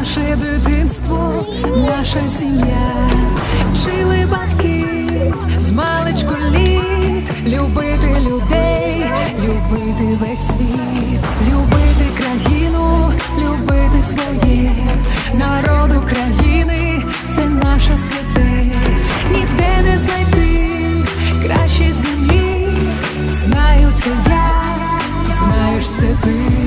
наше дитинство, наша сім'я, вчили батьки з маличку літ, любити людей, любити весь світ, любити країну, любити своє, народ України це наше святе, ніде не знайти краще землі, знаю це я, знаєш це ти.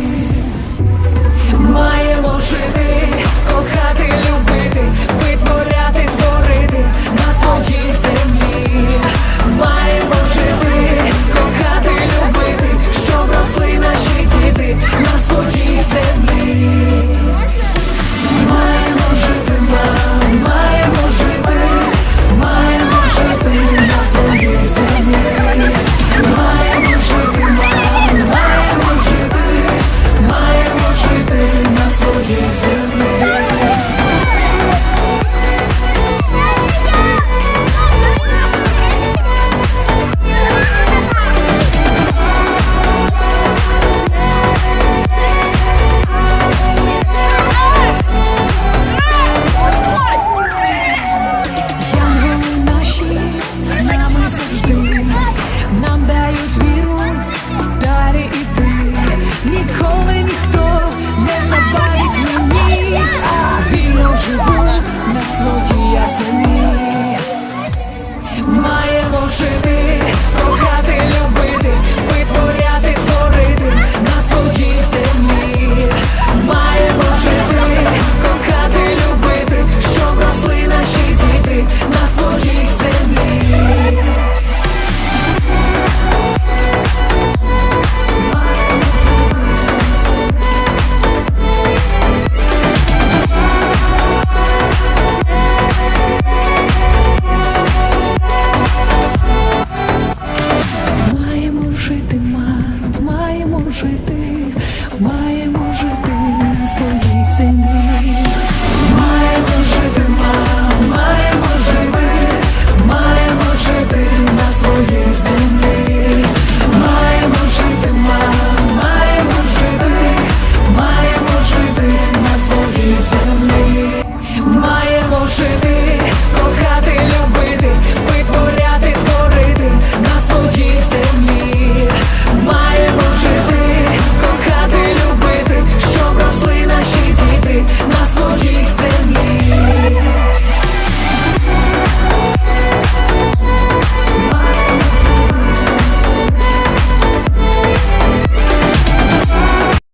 жити.